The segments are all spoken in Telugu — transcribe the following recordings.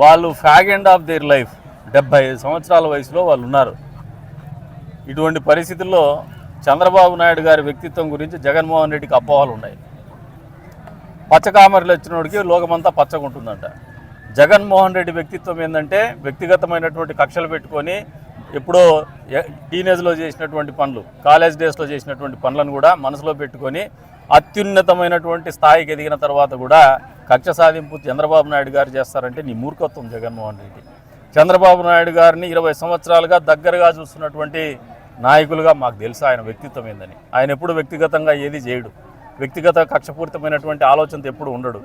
వాళ్ళు fag end of their life డెబ్బై ఐదు సంవత్సరాల వయసులో వాళ్ళు ఉన్నారు. ఇటువంటి పరిస్థితుల్లో చంద్రబాబు నాయుడు గారి వ్యక్తిత్వం గురించి జగన్మోహన్ రెడ్డికి అపోహలు ఉన్నాయి. పచ్చకామరలు వచ్చినోడికి లోకమంతా పచ్చగుంటుందంట. జగన్మోహన్ రెడ్డి వ్యక్తిత్వం ఏంటంటే వ్యక్తిగతమైనటువంటి కక్షలు పెట్టుకొని ఎప్పుడో టీనేజ్లో చేసినటువంటి పనులు కాలేజ్ డేస్లో చేసినటువంటి పనులను కూడా మనసులో పెట్టుకొని అత్యున్నతమైనటువంటి స్థాయికి ఎదిగిన తర్వాత కూడా కక్ష సాధింపు చంద్రబాబు నాయుడు గారు చేస్తారంటే నీ మూర్ఖత్వం జగన్మోహన్ రెడ్డి. చంద్రబాబు నాయుడు గారిని ఇరవై సంవత్సరాలుగా దగ్గరగా చూస్తున్నటువంటి నాయకులుగా మాకు తెలుసు ఆయన వ్యక్తిత్వం ఏందని. ఆయన ఎప్పుడు వ్యక్తిగతంగా ఏది చేయడు. వ్యక్తిగత కక్షపూరితమైనటువంటి ఆలోచనతో ఎప్పుడు ఉండడు.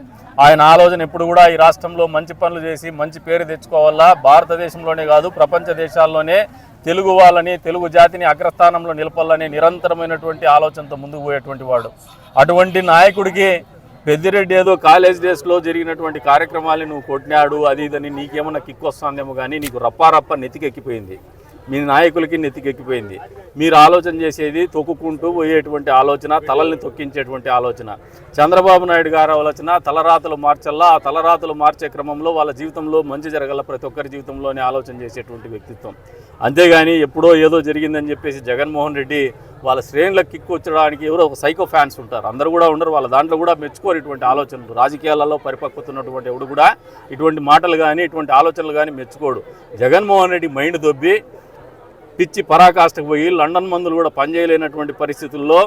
ఆయన ఆలోచన ఎప్పుడు కూడా ఈ రాష్ట్రంలో మంచి పనులు చేసి మంచి పేరు తెచ్చుకోవాలా? భారతదేశంలోనే కాదు ప్రపంచ దేశాల్లోనే తెలుగు వాళ్ళని తెలుగు జాతిని అగ్రస్థానంలో నిలపాలని నిరంతరమైనటువంటి ఆలోచనతో ముందుకు పోయేటువంటి వాడు. అటువంటి నాయకుడికి పెద్దిరెడ్డి ఏదో కాలేజ్ డేస్లో జరిగినటువంటి కార్యక్రమాలు నువ్వు కొట్టినాడు అది ఇదని నీకేమన్నా కిక్ వస్తుందేమో కానీ నీకు రప్పారప్ప నెతికెక్కిపోయింది మీ నాయకులకి నెత్తికెక్కిపోయింది. మీరు ఆలోచన చేసేది తొక్కుకుంటూ పోయేటువంటి ఆలోచన తలల్ని తొక్కించేటువంటి ఆలోచన. చంద్రబాబు నాయుడు గారి ఆలోచన తలరాతలు మార్చల్లా ఆ తలరాతలు మార్చే క్రమంలో వాళ్ళ జీవితంలో మంచి జరగల ప్రతి ఒక్కరి జీవితంలోనే ఆలోచన చేసేటువంటి వ్యక్తిత్వం. అంతేగాని ఎప్పుడో ఏదో జరిగిందని చెప్పేసి జగన్మోహన్ రెడ్డి వాళ్ళ శ్రేణులకు కిక్కు వచ్చడానికి ఎవరో ఒక సైకో ఫ్యాన్స్ ఉంటారు. అందరూ కూడా ఉండరు వాళ్ళ దాంట్లో కూడా మెచ్చుకోరు ఇటువంటి ఆలోచనలు. రాజకీయాలలో పరిపక్వత ఉన్నటువంటి ఎవడు కూడా ఇటువంటి మాటలు కానీ ఇటువంటి ఆలోచనలు కానీ మెచ్చుకోడు. జగన్మోహన్ రెడ్డి మైండ్ దొబ్బి పిచ్చి పరాకాష్ఠకు పోయి లండన్ మందులు కూడా పనిచేయలేనటువంటి పరిస్థితుల్లో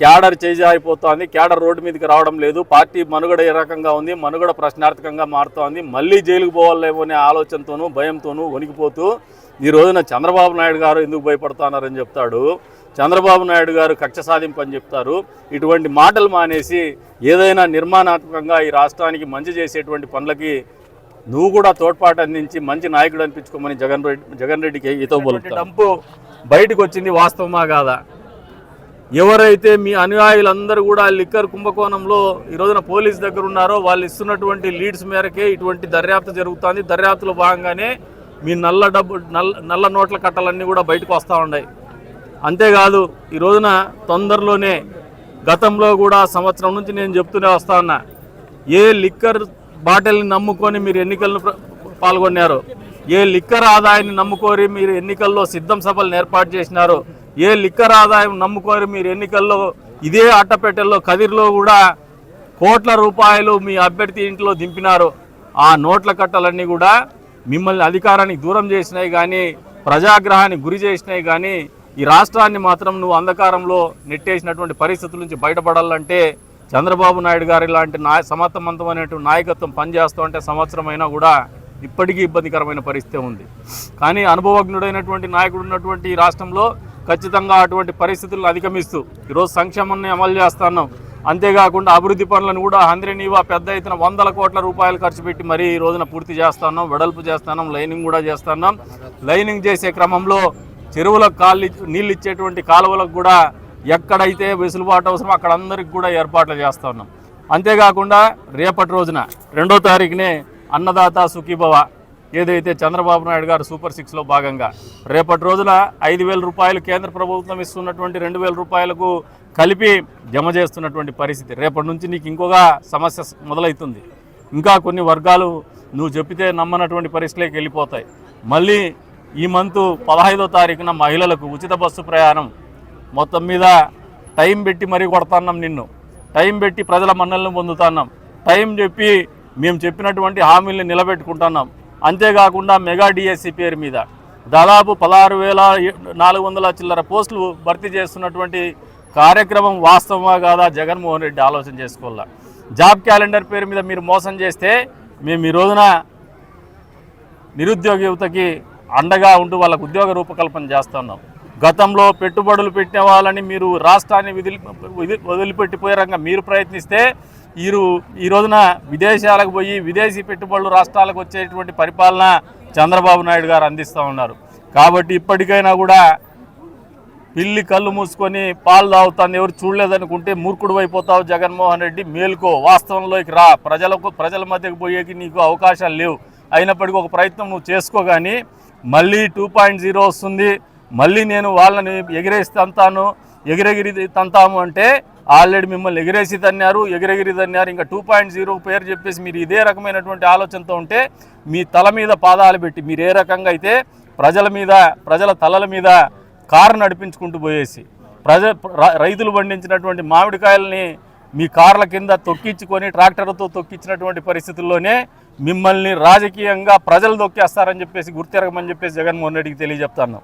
క్యాడర్ చేజారిపోతోంది క్యాడర్ రోడ్డు మీదకి రావడం లేదు. పార్టీ మనుగడ ఏ రకంగా ఉంది? మనుగడ ప్రశ్నార్థకంగా మారుతోంది. మళ్ళీ జైలుకు పోవాలేమో అనే ఆలోచనతోనూ భయంతోనూ వణికిపోతూ ఈ రోజున చంద్రబాబు నాయుడు గారు ఎందుకు భయపడుతున్నారని చెప్తాడు. చంద్రబాబు నాయుడు గారు కక్ష సాధింపు అని చెప్తారు. ఇటువంటి మాటలు మానేసి ఏదైనా నిర్మాణాత్మకంగా ఈ రాష్ట్రానికి మంచి చేసేటువంటి పనులకి నువ్వు కూడా తోడ్పాటు అందించి మంచి నాయకుడు అనిపించుకోమని జగన్ రెడ్డి జగన్ రెడ్డికి ఈతో డంపు బయటకు వచ్చింది వాస్తవమా కాదా? ఎవరైతే మీ అనుయాయులందరూ కూడా లిక్కర్ కుంభకోణంలో ఈ రోజున పోలీస్ దగ్గర ఉన్నారో వాళ్ళు ఇస్తున్నటువంటి లీడ్స్ మేరకే ఇటువంటి దర్యాప్తు జరుగుతుంది. దర్యాప్తులో భాగంగానే మీ నల్ల డబ్బు నల్ల నల్ల నోట్ల కట్టలన్నీ కూడా బయటకు వస్తూ ఉన్నాయి. అంతేకాదు ఈ రోజున తొందరలోనే గతంలో కూడా సంవత్సరం నుంచి నేను చెప్తూనే వస్తా ఉన్నా ఏ లిక్కర్ బాటిల్ని నమ్ముకొని మీరు ఎన్నికలను పాల్గొన్నారు. ఏ లిక్కర్ ఆదాయాన్ని నమ్ముకోరి మీరు ఎన్నికల్లో సిద్ధం సభలను ఏర్పాటు చేసినారు ఏ లిక్కర్ ఆదాయం నమ్ముకోరి మీరు ఎన్నికల్లో ఇదే అట్టపెట్టెల్లో కదిరిలో కూడా కోట్ల రూపాయలు మీ అభ్యర్థి ఇంట్లో దింపినారు ఆ నోట్ల కట్టలన్నీ కూడా మిమ్మల్ని అధికారానికి దూరం చేసినాయి కానీ ప్రజాగ్రహానికి గురి చేసినాయి కానీ ఈ రాష్ట్రాన్ని మాత్రం నువ్వు అంధకారంలో నెట్టేసినటువంటి పరిస్థితుల నుంచి బయటపడాలంటే చంద్రబాబు నాయుడు గారు ఇలాంటి నాయ సమర్థవంతమైనటువంటి నాయకత్వం పనిచేస్తూ ఉంటే సంవత్సరమైనా కూడా ఇప్పటికీ ఇబ్బందికరమైన పరిస్థితి ఉంది. కానీ అనుభవజ్ఞుడైనటువంటి నాయకుడు ఉన్నటువంటి ఈ రాష్ట్రంలో ఖచ్చితంగా అటువంటి పరిస్థితులను అధిగమిస్తూ ఈరోజు సంక్షేమాన్ని అమలు చేస్తున్నాం అంతేకాకుండా అభివృద్ధి పనులను కూడా హంద్రినీవా పెద్ద ఎత్తున వందల కోట్ల రూపాయలు ఖర్చు పెట్టి మరీ ఈ రోజున పూర్తి చేస్తున్నాం వెడల్పు చేస్తున్నాం లైనింగ్ కూడా చేస్తున్నాం లైనింగ్ చేసే క్రమంలో చెరువులకు కాళ్ళు నీళ్ళు ఇచ్చేటువంటి కాలువలకు కూడా ఎక్కడైతే వెసులుబాటు అవసరం అక్కడ అందరికి కూడా ఏర్పాట్లు చేస్తా ఉన్నాం. అంతేకాకుండా రేపటి రోజున రెండో తారీఖునే అన్నదాత సుఖీభవ ఏదైతే చంద్రబాబు నాయుడు గారు సూపర్ సిక్స్లో భాగంగా రేపటి రోజున ఐదు వేల రూపాయలు కేంద్ర ప్రభుత్వం ఇస్తున్నటువంటి రెండు వేల రూపాయలకు కలిపి జమ చేస్తున్నటువంటి పరిస్థితి. రేపటి నుంచి నీకు ఇంకొక సమస్య మొదలవుతుంది. ఇంకా కొన్ని వర్గాలు నువ్వు చెప్పితే నమ్మనటువంటి పరిస్థితిలోకి వెళ్ళిపోతాయి. మళ్ళీ ఈ మంత్ పదహైదో తారీఖున మహిళలకు ఉచిత బస్సు ప్రయాణం మొత్తం మీద టైం పెట్టి మరీ కొడతాన్నాం నిన్ను. టైం పెట్టి ప్రజల మన్నలను పొందుతున్నాం. టైం చెప్పి మేము చెప్పినటువంటి హామీల్ని నిలబెట్టుకుంటున్నాం. అంతేకాకుండా మెగా డిఎస్సి పేరు మీద దాదాపు పదహారు వేల నాలుగు వందల చిల్లర పోస్టులు భర్తీ చేస్తున్నటువంటి కార్యక్రమం వాస్తవమా కాదా జగన్మోహన్ రెడ్డి ఆలోచన చేసుకోవాలా? జాబ్ క్యాలెండర్ పేరు మీద మీరు మోసం చేస్తే మేము ఈ రోజున నిరుద్యోగ యువతకి అండగా ఉంటూ వాళ్ళకు ఉద్యోగ రూపకల్పన చేస్తున్నాం. గతంలో పెట్టుబడులు పెట్టిన వాళ్ళని మీరు రాష్ట్రాన్ని విదిలి వదిలిపెట్టిపోయే మీరు ప్రయత్నిస్తే వీరు ఈ రోజున విదేశాలకు పోయి విదేశీ పెట్టుబడులు రాష్ట్రాలకు వచ్చేటువంటి పరిపాలన చంద్రబాబు నాయుడు గారు అందిస్తూ ఉన్నారు. కాబట్టి ఇప్పటికైనా కూడా పిల్లి కళ్ళు మూసుకొని పాలు తాగుతాను ఎవరు చూడలేదనుకుంటే మూర్ఖుడు అయిపోతావు జగన్మోహన్ రెడ్డి మేలుకో వాస్తవంలోకి రా. ప్రజలకు ప్రజల మధ్యకు పోయేకి నీకు అవకాశాలు లేవు. అయినప్పటికీ ఒక ప్రయత్నం నువ్వు చేసుకో కానీ మళ్ళీ టూ పాయింట్ జీరో వస్తుంది. మళ్ళీ నేను వాళ్ళని ఎగిరేసి తంతాను ఎగిరెగిరి తంతాము అంటే ఆల్రెడీ మిమ్మల్ని ఎగిరేసి తన్నారు ఎగిరెగిరి తన్నారు. ఇంకా టూ పాయింట్ జీరో పేరు చెప్పేసి మీరు ఇదే రకమైనటువంటి ఆలోచనతో ఉంటే మీ తల మీద పాదాలు పెట్టి మీరు ఏ రకంగా అయితే ప్రజల మీద ప్రజల తలల మీద కారు నడిపించుకుంటూ పోయేసి ప్రజ రైతులు పండించినటువంటి మామిడికాయలని మీ కార్ల కింద తొక్కించుకొని ట్రాక్టర్తో తొక్కించినటువంటి పరిస్థితుల్లోనే మిమ్మల్ని రాజకీయంగా ప్రజలు తొక్కేస్తారని చెప్పేసి గుర్తెరగమని చెప్పేసి జగన్మోహన్ రెడ్డికి తెలియజెప్తాను.